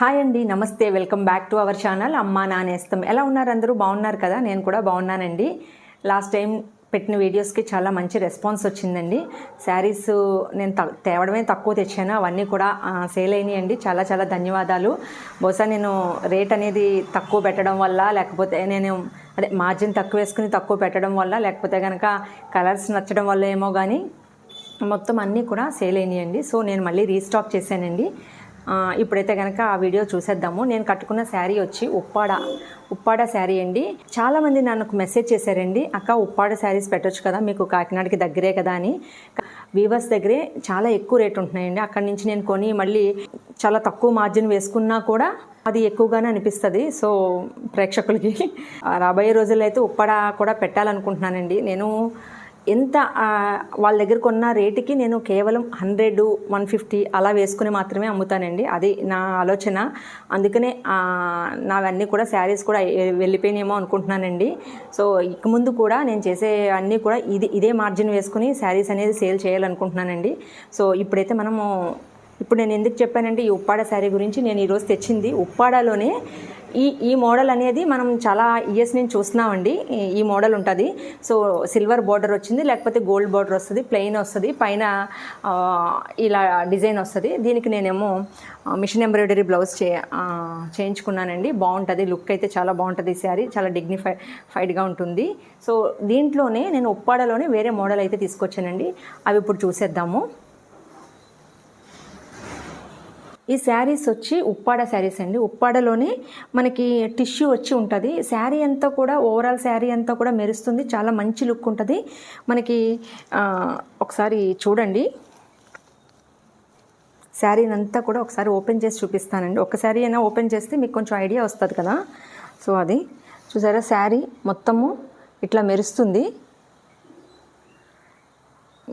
Hi అండి నమస్తే welcome back to our channel. అమ్మా నానేస్తం ఎలా ఉన్నారు అందరూ? బాగున్నారు కదా? నేను కూడా బాగున్నానండి. లాస్ట్ టైం పెట్టిన వీడియోస్కి చాలా మంచి రెస్పాన్స్ వచ్చిందండి. శారీస్ నేను త- తేవడమే తక్కువ తెచ్చాను. అవన్నీ కూడా సేల్ అయినాయండి. చాలా చాలా ధన్యవాదాలు. బహుశా నేను రేట్ అనేది తక్కువ పెట్టడం వల్ల లేకపోతే నేను అదే మార్జిన్ తక్కువ వేసుకుని తక్కువ పెట్టడం వల్ల లేకపోతే కనుక కలర్స్ నచ్చడం వల్ల ఏమో కానీ మొత్తం అన్నీ కూడా సేల్ అయినాయండి. సో నేను మళ్ళీ రీస్టాక్ చేశానండి. ఇప్పుడైతే కనుక ఆ వీడియో చూసేద్దాము. నేను కట్టుకున్న శారీ వచ్చి ఉప్పాడ ఉప్పాడ శారీ అండి. చాలామంది నన్ను మెసేజ్ చేశారండి అక్క ఉప్పాడ శారీస్ పెట్టొచ్చు కదా మీకు కాకినాడకి దగ్గరే కదా అని. వీవర్స్ దగ్గరే చాలా ఎక్కువ రేట్ ఉంటున్నాయండి. అక్కడి నుంచి నేను కొని మళ్ళీ చాలా తక్కువ మార్జిన్ వేసుకున్నా కూడా అది ఎక్కువగానే అనిపిస్తుంది. సో ప్రేక్షకులకి రాబోయే రోజుల్లో అయితే ఉప్పాడ కూడా పెట్టాలనుకుంటున్నానండి. నేను ఎంత వాళ్ళ దగ్గర కొన్న రేటుకి నేను కేవలం హండ్రెడ్ వన్ ఫిఫ్టీ అలా వేసుకుని మాత్రమే అమ్ముతానండి. అది నా ఆలోచన. అందుకనే నావన్నీ కూడా శారీస్ కూడా వెళ్ళిపోయినాయేమో అనుకుంటున్నానండి. సో ఇక ముందు కూడా నేను చేసే అన్నీ కూడా ఇది ఇదే మార్జిన్ వేసుకుని శారీస్ అనేది సేల్ చేయాలనుకుంటున్నానండి. సో ఇప్పుడైతే మనము ఇప్పుడు నేను ఎందుకు చెప్పానంటే ఈ ఉప్పాడ శారీ గురించి నేను ఈరోజు తెచ్చింది ఉప్పాడలోనే ఈ ఈ మోడల్ అనేది మనం చాలా ఇయర్స్ నుంచి చూస్తున్నామండి. ఈ- ఈ మోడల్ ఉంటుంది. సో సిల్వర్ బార్డర్ వచ్చింది లేకపోతే గోల్డ్ బార్డర్ వస్తుంది ప్లెయిన్ వస్తుంది పైన ఇలా డిజైన్ వస్తుంది. దీనికి నేనేమో మిషన్ ఎంబ్రాయిడరీ బ్లౌజ్ చే చేయించుకున్నానండి. బాగుంటుంది లుక్ అయితే చాలా బాగుంటుంది ఈ శారీ చాలా డిగ్నిఫై ఫైడ్గా ఉంటుంది. సో దీంట్లోనే నేను ఉప్పాడలోనే వేరే మోడల్ అయితే తీసుకొచ్చానండి. అవి ఇప్పుడు చూసేద్దాము. ఈ శారీస్ వచ్చి ఉప్పాడ శారీస్ అండి. ఉప్పాడలోనే మనకి టిష్యూ వచ్చి ఉంటుంది. శారీ అంతా కూడా ఓవరాల్ శారీ అంతా కూడా మెరుస్తుంది. చాలా మంచి లుక్ ఉంటుంది. మనకి ఒకసారి చూడండి. శారీని అంతా కూడా ఒకసారి ఓపెన్ చేసి చూపిస్తానండి. ఒక శారీ అయినా ఓపెన్ చేస్తే మీకు కొంచెం ఐడియా వస్తుంది కదా. సో అది చూసారా? శారీ మొత్తము ఇట్లా మెరుస్తుంది.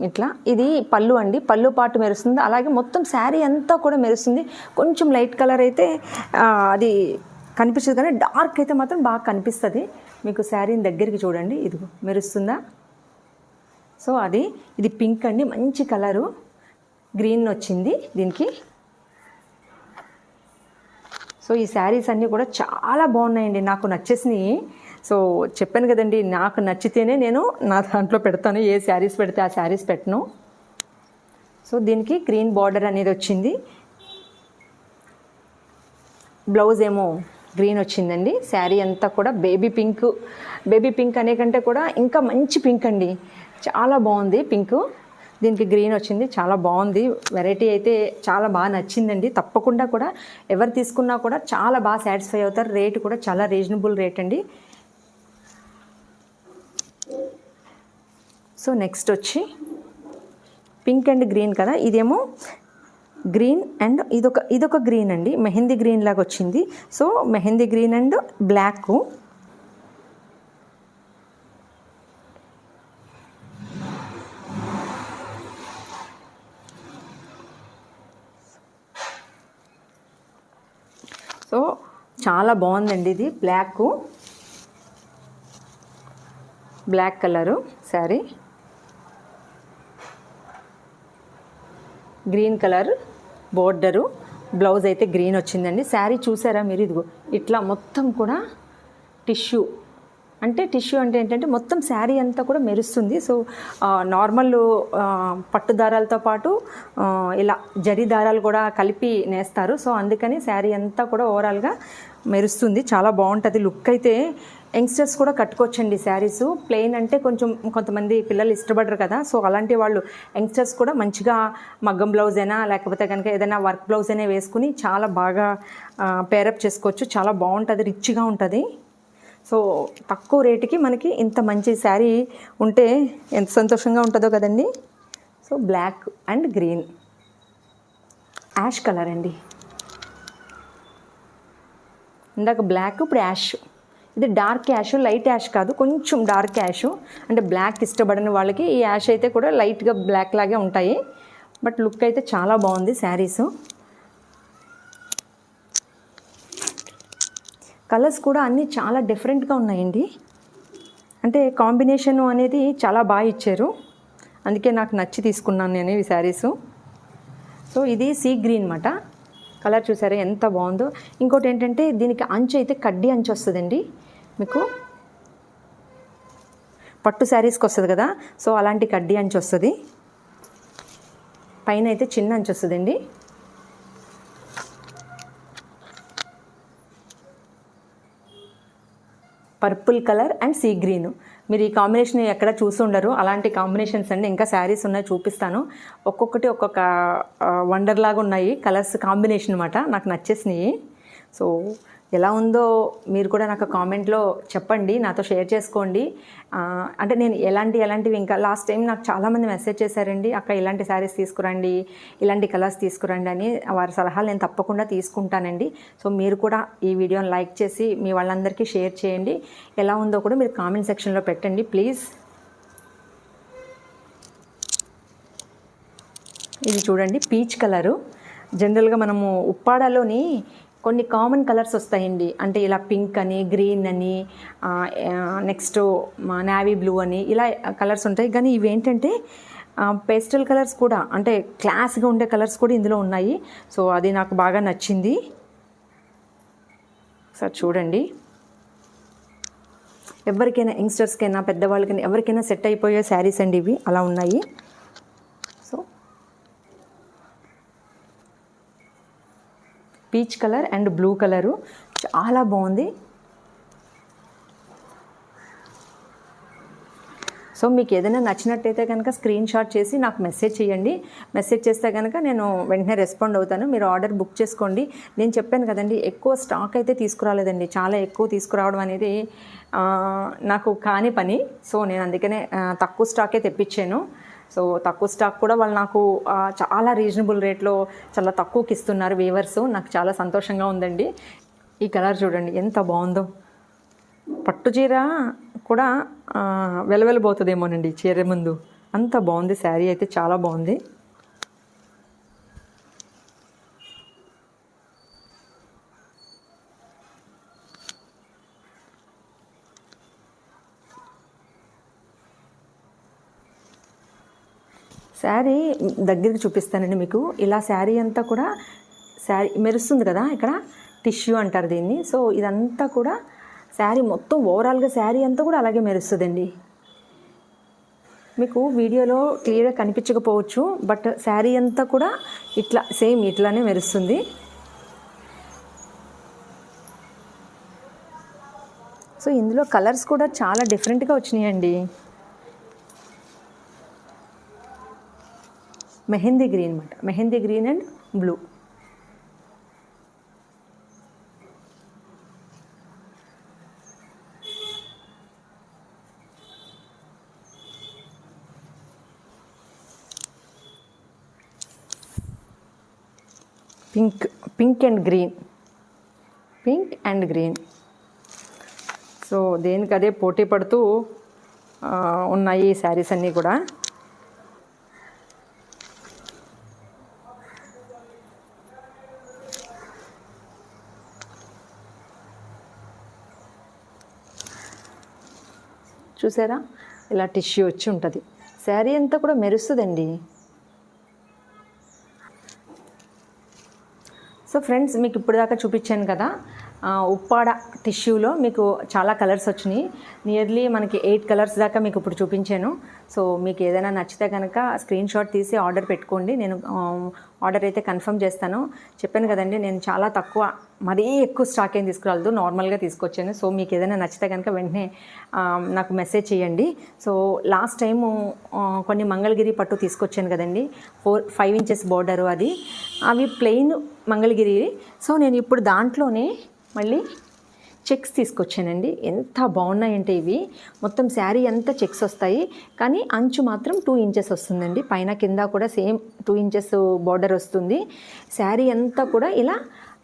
ఇట్లా. ఇది పళ్ళు అండి. పళ్ళు పాటు మెరుస్తుంది. అలాగే మొత్తం శారీ అంతా కూడా మెరుస్తుంది. కొంచెం లైట్ కలర్ అయితే అది కనిపించదు కానీ డార్క్ అయితే మాత్రం బాగా కనిపిస్తుంది. మీకు శారీని దగ్గరికి చూడండి. ఇది మెరుస్తుందా? సో అది ఇది పింక్ అండి. మంచి కలరు. గ్రీన్ వచ్చింది దీనికి. సో ఈ శారీస్ అన్నీ కూడా చాలా బాగున్నాయండి. నాకు నచ్చేసినాయి. సో చెప్పాను కదండి నాకు నచ్చితేనే నేను నా దాంట్లో పెడతాను ఏ శారీస్ పెడితే ఆ శారీస్ పెట్టను. సో దీనికి గ్రీన్ బార్డర్ అనేది వచ్చింది. బ్లౌజ్ ఏమో గ్రీన్ వచ్చిందండి. శారీ అంతా కూడా బేబీ పింక్ బేబీ పింక్ అనే కంటే కూడా ఇంకా మంచి పింక్ అండి. చాలా బాగుంది పింక్. దీనికి గ్రీన్ వచ్చింది చాలా బాగుంది. వెరైటీ అయితే చాలా బాగా నచ్చిందండి. తప్పకుండా కూడా ఎవరు తీసుకున్నా కూడా చాలా బాగా సాటిస్ఫై అవుతారు. రేట్ కూడా చాలా రీజనబుల్ రేట్ అండి. సో నెక్స్ట్ వచ్చి పింక్ అండ్ గ్రీన్ కదా ఇదేమో గ్రీన్ అండ్ ఇదొక ఇదొక గ్రీన్ అండి మెహందీ గ్రీన్ లాగా వచ్చింది. So mehndi green and black. So చాలా బాగుందండి ఇది black. Black colour sari. Green colour border. Blouse అయితే గ్రీన్ వచ్చిందండి. శారీ చూసారా మీరు? ఇదిగో ఇట్లా మొత్తం కూడా టిష్యూ. అంటే టిష్యూ అంటే ఏంటంటే మొత్తం శారీ అంతా కూడా మెరుస్తుంది. సో నార్మల్ పట్టుదారాలతో పట్టు దారాలతో పాటు ఇలా జరి దారాలు కూడా కలిపి నేస్తారు. సో అందుకని శారీ అంతా కూడా ఓవరాల్గా మెరుస్తుంది. చాలా బాగుంటుంది. లుక్ అయితే యంగ్స్టర్స్ కూడా కట్టుకోవచ్చండి శారీస్. ప్లెయిన్ అంటే కొంచెం కొంతమంది పిల్లలు ఇష్టపడరు కదా. సో అలాంటి వాళ్ళు యంగ్స్టర్స్ కూడా మంచిగా మగ్గం బ్లౌజ్ అయినా లేకపోతే కనుక ఏదైనా వర్క్ బ్లౌజ్ అయినా వేసుకుని చాలా బాగా పేరప్ చేసుకోవచ్చు. చాలా బాగుంటుంది రిచ్గా ఉంటుంది. సో తక్కువ రేటుకి మనకి ఇంత మంచి శారీ ఉంటే ఎంత సంతోషంగా ఉంటుందో కదండి. So black and green. Ash colour అండి. ఇందాక బ్లాక్ ఇప్పుడు యాష్. ఇది డార్క్ యాష్ లైట్ యాష్ కాదు కొంచెం డార్క్ యాష్ అంటే బ్లాక్ ఇష్టపడని వాళ్ళకి ఈ యాష్ అయితే కూడా లైట్గా బ్లాక్ లాగే ఉంటాయి. బట్ లుక్ అయితే చాలా బాగుంది శారీస్ కలర్స్ కూడా అన్నీ చాలా డిఫరెంట్గా ఉన్నాయండి. అంటే కాంబినేషన్ అనేది చాలా బాగా ఇచ్చారు. అందుకే నాకు నచ్చి తీసుకున్నాను నేను ఈ శారీసు సో ఇది సీ గ్రీన్ మాట కలర్ చూసారా? ఎంత బాగుందో. ఇంకోటి ఏంటంటే దీనికి అంచు అయితే కడ్డీ అంచు వస్తుందండి. మీకు పట్టు శారీస్కి వస్తుంది కదా? సో అలాంటి కడ్డీ అంచు వస్తుంది. పైన అయితే చిన్న అంచు వస్తుందండి. Purple colour and sea green. మీరు ఈ కాంబినేషన్ ఎక్కడ చూసి ఉండరు అలాంటి కాంబినేషన్స్ అండి. ఇంకా శారీస్ ఉన్నాయి చూపిస్తాను. ఒక్కొక్కటి ఒక్కొక్క వండర్ లాగా ఉన్నాయి. కలర్స్ కాంబినేషన్ అనమాట నాకు నచ్చేసినాయి. సో ఎలా ఉందో మీరు కూడా నాకు కామెంట్లో చెప్పండి నాతో షేర్ చేసుకోండి. అంటే నేను ఎలాంటి ఎలాంటివి ఇంకా లాస్ట్ టైం నాకు చాలామంది మెసేజ్ చేశారండి అక్క ఇలాంటి శారీస్ తీసుకురండి ఇలాంటి కలర్స్ తీసుకురండి అని వారి సలహాలు నేను తప్పకుండా తీసుకుంటానండి. సో మీరు కూడా ఈ వీడియోని లైక్ చేసి మీ వాళ్ళందరికీ షేర్ చేయండి. ఎలా ఉందో కూడా మీరు కామెంట్ సెక్షన్లో పెట్టండి ప్లీజ్. ఇది చూడండి పీచ్ కలరు. జనరల్గా మనము ఉప్పాడలోని కొన్ని కామన్ కలర్స్ వస్తాయండి. అంటే ఇలా పింక్ అని గ్రీన్ అని నెక్స్ట్ నావీ బ్లూ అని ఇలా కలర్స్ ఉంటాయి. కానీ ఇవి ఏంటంటే పేస్టల్ కలర్స్ కూడా అంటే క్లాస్గా ఉండే కలర్స్ కూడా ఇందులో ఉన్నాయి. సో అది నాకు బాగా నచ్చింది. సార్ చూడండి. ఎవరికైనా యంగ్స్టర్స్కైనా పెద్దవాళ్ళకైనా ఎవరికైనా సెట్ అయిపోయే శారీస్ అండి ఇవి. అలా ఉన్నాయి. Peach colour and blue colour. చాలా బాగుంది. సో మీకు ఏదైనా నచ్చినట్టయితే కనుక స్క్రీన్ షాట్ చేసి నాకు మెసేజ్ చేయండి. మెసేజ్ చేస్తే కనుక నేను వెంటనే రెస్పాండ్ అవుతాను. మీరు ఆర్డర్ బుక్ చేసుకోండి. నేను చెప్పాను కదండి ఎక్కువ స్టాక్ అయితే తీసుకురాలేదండి. చాలా ఎక్కువ తీసుకురావడం అనేది నాకు కాని పని. సో నేను అందుకనే తక్కువ స్టాకే తెప్పించాను. సో తక్కువ స్టాక్ కూడా వాళ్ళు నాకు చాలా రీజనబుల్ రేట్లో చాలా తక్కువకి ఇస్తున్నారు వేవర్స్ నాకు చాలా సంతోషంగా ఉందండి. ఈ కలర్ చూడండి ఎంత బాగుందో. పట్టు చీర కూడా వెలవెలబోతుందేమోనండి చీర ముందు. అంత బాగుంది శారీ అయితే చాలా బాగుంది. శారీ దగ్గరికి చూపిస్తానండి మీకు. ఇలా శారీ అంతా కూడా శారీ మెరుస్తుంది కదా ఇక్కడ? టిష్యూ అంటారు దీన్ని. సో ఇదంతా కూడా శారీ మొత్తం ఓవరాల్గా శారీ అంతా కూడా అలాగే మెరుస్తుందండి. మీకు వీడియోలో క్లియర్గా కనిపించకపోవచ్చు బట్ శారీ అంతా కూడా ఇట్లా సేమ్ ఇట్లానే మెరుస్తుంది. సో ఇందులో కలర్స్ కూడా చాలా డిఫరెంట్గా వచ్చినాయండి. మెహందీ గ్రీన్ అనమాట mehndi green and blue. Pink pink and green. Pink and green. So దేనికి అదే పోటీ పడుతూ ఉన్నాయి ఈ శారీస్ అన్నీ కూడా. చూసారా? ఇలా టిష్యూ వచ్చి ఉంటుంది. శారీ అంతా కూడా మెరుస్తుందండి. సో ఫ్రెండ్స్ మీకు ఇప్పుడు దాకా చూపించాను కదా ఉప్పాడ టిష్యూలో మీకు చాలా కలర్స్ వచ్చినాయి. నియర్లీ మనకి ఎయిట్ కలర్స్ దాకా మీకు ఇప్పుడు చూపించాను. సో మీకు ఏదైనా నచ్చితే కనుక స్క్రీన్ షాట్ తీసి ఆర్డర్ పెట్టుకోండి. నేను ఆర్డర్ అయితే కన్ఫర్మ్ చేస్తాను. చెప్పాను కదండి నేను చాలా తక్కువ మరీ ఎక్కువ స్టాక్ ఏం తీసుకురాలేదు. నార్మల్గా తీసుకొచ్చాను. సో మీకు ఏదైనా నచ్చితే కనుక వెంటనే నాకు మెసేజ్ చేయండి. సో లాస్ట్ టైము కొన్ని మంగళగిరి పట్టు తీసుకొచ్చాను కదండి. ఫోర్ ఫైవ్ ఇంచెస్ బోర్డరు అది. అవి ప్లెయిన్ మంగళగిరి. సో నేను ఇప్పుడు దాంట్లోనే మళ్ళీ చెక్స్ తీసుకొచ్చానండి. ఎంత బాగున్నాయంటే ఇవి. మొత్తం శారీ అంతా చెక్స్ వస్తాయి. కానీ అంచు మాత్రం టూ ఇంచెస్ వస్తుందండి. పైన కింద కూడా సేమ్ టూ ఇంచెస్ బార్డర్ వస్తుంది. శారీ అంతా కూడా ఇలా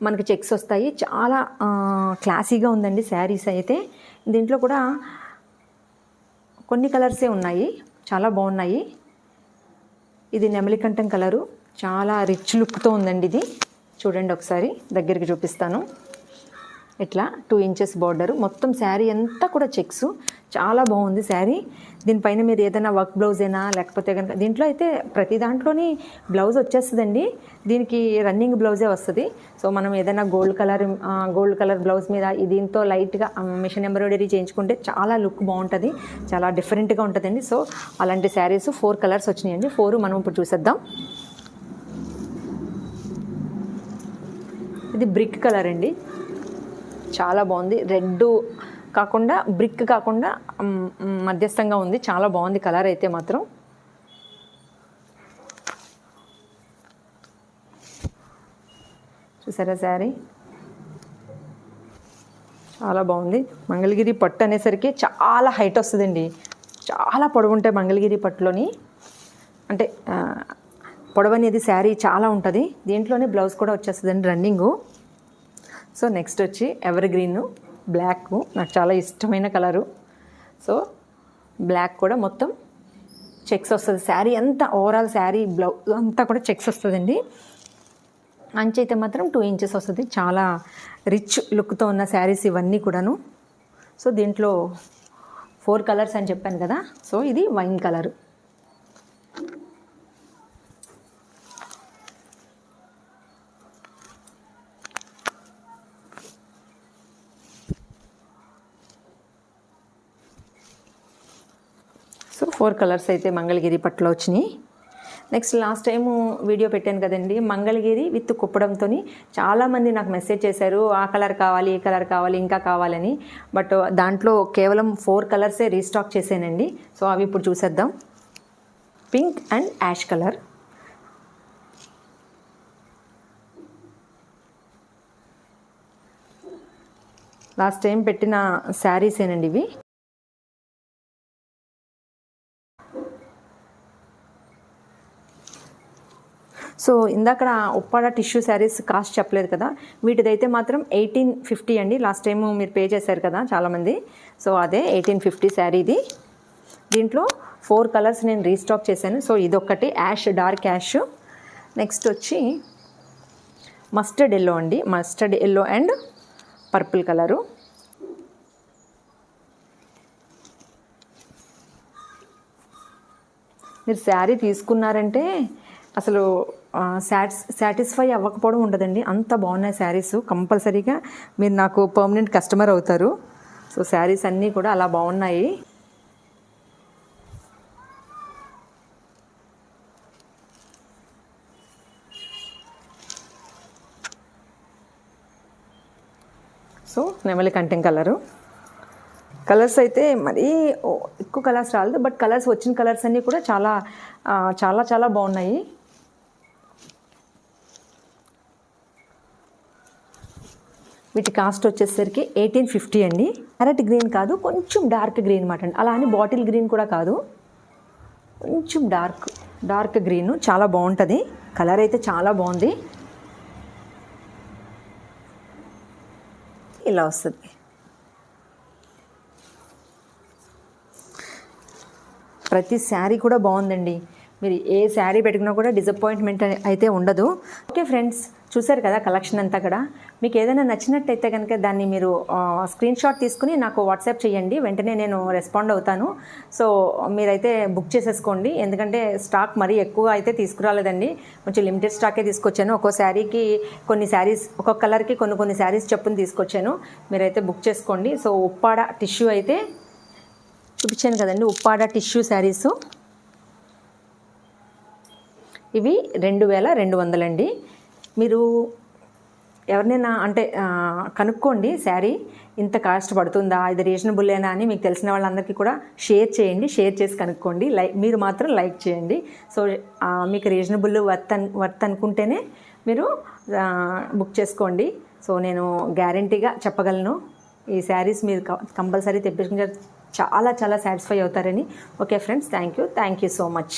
మనకి చెక్స్ వస్తాయి. చాలా క్లాసీగా ఉందండి శారీస్ అయితే. దీంట్లో కూడా కొన్ని కలర్సే ఉన్నాయి. చాలా బాగున్నాయి. ఇది నెమలికంఠం కలరు. చాలా రిచ్ లుక్తో ఉందండి ఇది. చూడండి ఒకసారి. దగ్గరికి చూపిస్తాను. ఇట్లా టూ ఇంచెస్ బార్డర్ మొత్తం శారీ అంతా కూడా చెక్స్ చాలా బాగుంది శారీ. దీనిపైన మీరు ఏదైనా వర్క్ బ్లౌజ్ అయినా లేకపోతే కనుక దీంట్లో అయితే ప్రతి దాంట్లోని బ్లౌజ్ వచ్చేస్తుందండి. దీనికి రన్నింగ్ బ్లౌజే వస్తుంది. సో మనం ఏదైనా gold colour gold colour blouse మీద దీంతో లైట్గా మిషన్ ఎంబ్రాయిడరీ చేయించుకుంటే చాలా లుక్ బాగుంటుంది. చాలా డిఫరెంట్గా ఉంటుందండి. సో అలాంటి శారీస్ ఫోర్ కలర్స్ వచ్చినాయండి. ఫోర్ మనం ఇప్పుడు చూసేద్దాం. ఇది బ్రిక్ కలర్ అండి. చాలా బాగుంది. రెడ్ కాకుండా బ్రిక్ కాకుండా మధ్యస్థంగా ఉంది. చాలా బాగుంది కలర్ అయితే మాత్రం. చూసారా శారీ? చాలా బాగుంది. మంగళగిరి పట్టు అనేసరికి చాలా హైట్ వస్తుందండి. చాలా పొడవు ఉంటాయి మంగళగిరి పట్టులోని. అంటే పొడవు అనేది శారీ చాలా ఉంటుంది. దీంట్లోనే బ్లౌజ్ కూడా వచ్చేస్తుందండి రన్నింగు. సో నెక్స్ట్ వచ్చి ఎవర్ గ్రీన్ బ్లాక్ నాకు చాలా ఇష్టమైన కలరు. సో బ్లాక్ కూడా మొత్తం చెక్స్ వస్తుంది. శారీ అంతా ఓవరాల్ శారీ బ్లౌజ్ అంతా కూడా చెక్స్ వస్తుందండి. అంచు అయితే మాత్రం టూ ఇంచెస్ వస్తుంది. చాలా రిచ్ లుక్తో ఉన్న శారీస్ ఇవన్నీ కూడాను. సో దీంట్లో ఫోర్ కలర్స్ అని చెప్పాను కదా. సో ఇది వైన్ కలర్ ఫోర్ కలర్స్ అయితే మంగళగిరి పట్టులో వచ్చినాయి. నెక్స్ట్ లాస్ట్ టైము వీడియో పెట్టాను కదండి. మంగళగిరి విత్ కుప్పడంతో చాలామంది నాకు మెసేజ్ చేశారు ఆ కలర్ కావాలి ఈ కలర్ కావాలి ఇంకా కావాలని. బట్ దాంట్లో కేవలం ఫోర్ కలర్సే రీస్టాక్ చేశానండి. సో అవి ఇప్పుడు చూసేద్దాం. Pink and ash colour last time పెట్టిన శారీసేనండి ఇవి. సో ఇందాక ఉప్పాడ టిష్యూ శారీస్ కాస్ట్ చెప్పలేదు కదా. వీటిదైతే మాత్రం ఎయిటీన్ ఫిఫ్టీ అండి. లాస్ట్ టైం మీరు పే చేశారు కదా చాలామంది. సో అదే ఎయిటీన్ ఫిఫ్టీ శారీ ఇది దీంట్లో ఫోర్ కలర్స్ నేను రీస్టాక్ చేశాను. సో ఇదొక్కటి యాష్ డార్క్ యాష్. నెక్స్ట్ వచ్చి మస్టర్డ్ ఎల్లో అండి. Mustard yellow and purple colour. మీరు శారీ తీసుకున్నారంటే అసలు సాటిస్ సాటిస్ఫై అవ్వకపోవడం ఉండదండి. అంత బాగున్నాయి శారీస్ కంపల్సరీగా మీరు నాకు పర్మనెంట్ కస్టమర్ అవుతారు. సో శారీస్ అన్నీ కూడా అలా బాగున్నాయి. సో నెమలి కంటెం కలరు. కలర్స్ అయితే మరీ ఎక్కువ కలర్స్ రాలేదు బట్ కలర్స్ వచ్చిన కలర్స్ అన్నీ కూడా చాలా చాలా చాలా బాగున్నాయి. వీటి కాస్ట్ వచ్చేసరికి ఎయిటీన్ ఫిఫ్టీ అండి. క్యారెట్ గ్రీన్ కాదు కొంచెం డార్క్ గ్రీన్ అనమాట అండి. అలా అని బాటిల్ గ్రీన్ కూడా కాదు. కొంచెం డార్క్ డార్క్ గ్రీన్ చాలా బాగుంటుంది. కలర్ అయితే చాలా బాగుంది. ఇలా వస్తుంది. ప్రతి శారీ కూడా బాగుందండి. మీరు ఏ శారీ పెట్టుకున్నా కూడా డిసప్పాయింట్మెంట్ అయితే ఉండదు. ఓకే ఫ్రెండ్స్ చూసారు కదా కలెక్షన్ అంతా కూడా. మీకు ఏదైనా నచ్చినట్టయితే కనుక దాన్ని మీరు స్క్రీన్ షాట్ తీసుకుని నాకు వాట్సాప్ చేయండి. వెంటనే నేను రెస్పాండ్ అవుతాను. సో మీరైతే బుక్ చేసేసుకోండి. ఎందుకంటే స్టాక్ మరీ ఎక్కువ అయితే తీసుకురాలేదండి. కొంచెం లిమిటెడ్ స్టాకే తీసుకొచ్చాను. ఒక్కో శారీకి కొన్ని శారీస్ ఒక్కొక్క కలర్కి కొన్ని కొన్ని శారీస్ చెప్పుని తీసుకొచ్చాను. మీరైతే బుక్ చేసుకోండి. సో ఉప్పాడ టిష్యూ అయితే చూపించాను కదండి. ఉప్పాడ టిష్యూ శారీసు. ఇవి రెండు వేల రెండు వందలండి. మీరు ఎవరినైనా అంటే కనుక్కోండి శారీ ఇంత కాస్ట్ పడుతుందా ఇది రీజనబుల్లేనా అని మీకు తెలిసిన వాళ్ళందరికీ కూడా షేర్ చేయండి షేర్ చేసి కనుక్కోండి. లైక్ మీరు మాత్రం లైక్ చేయండి. సో మీకు రీజనబుల్ వర్త్ అన్ వర్త్ అనుకుంటేనే మీరు బుక్ చేసుకోండి. సో నేను గ్యారంటీగా చెప్పగలను ఈ శారీస్ మీరు కంపల్సరీ తెప్పించుకుంటే చాలా చాలా సాటిస్ఫై అవుతారని. Okay friends thank you. Thank you so much.